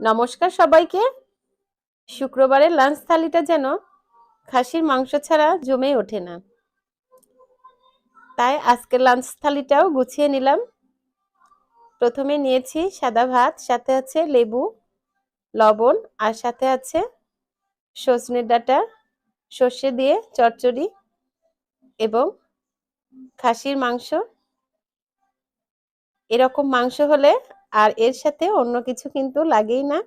নমস্কার সবাইকে। শুক্রবারের লাঞ্চ থালিটা যেন খাসির মাংস ছাড়া জমে ওঠে না। তাই আজকের লাঞ্চ থালিটাও গুছিয়ে নিলাম। প্রথমে নিয়েছি সাদা ভাত, সাথে আছে লেবু, লবণ, আর সাথে আছে সজনের ডাঁটা, সর্ষে দিয়ে চচ্চড়ি এবং খাসির মাংস এরকম মাংস হলে আর এর সাথে অন্য কিছু কিন্তু লাগেই না।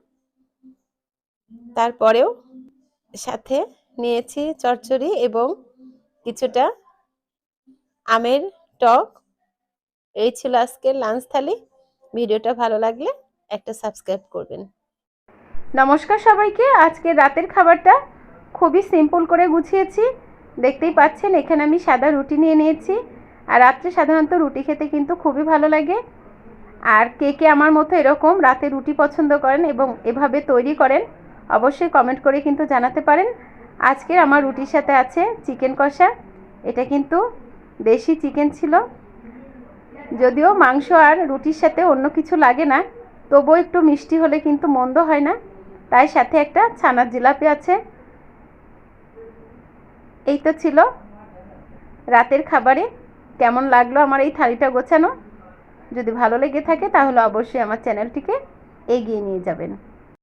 তারপরেও সাথে নিয়েছি চচ্চড়ি এবং কিছুটা আমের টক। এই ছিল আজকের লাঞ্চ থালি। ভিডিওটা ভালো লাগলে একটা সাবস্ক্রাইব করবেন। নমস্কার সবাইকে। আজকে রাতের খাবারটা খুবই সিম্পল করে গুছিয়েছি। দেখতেই পাচ্ছেন, এখানে আমি সাদা রুটি নিয়ে নিয়েছি। আর রাত্রে সাধারণত রুটি খেতে কিন্তু খুবই ভালো লাগে। আর কে কে আমার মতো এরকম রাতে রুটি পছন্দ করেন এবং এভাবে তৈরি করেন, অবশ্যই কমেন্ট করে কিন্তু জানাতে পারেন। আজকের আমার রুটির সাথে আছে চিকেন কষা। এটা কিন্তু দেশি চিকেন ছিল। যদিও মাংস আর রুটির সাথে অন্য কিছু লাগে না, তবুও একটু মিষ্টি হলে কিন্তু মন্দ হয় না। তাই সাথে একটা ছানার জিলাপি আছে। এই তো ছিল রাতের খাবারে। কেমন লাগল আমার এই থালিটা গোছানো? যদি ভালো লেগে থাকে তাহলে অবশ্যই আমার চ্যানেলটিকে এগিয়ে নিয়ে যাবেন।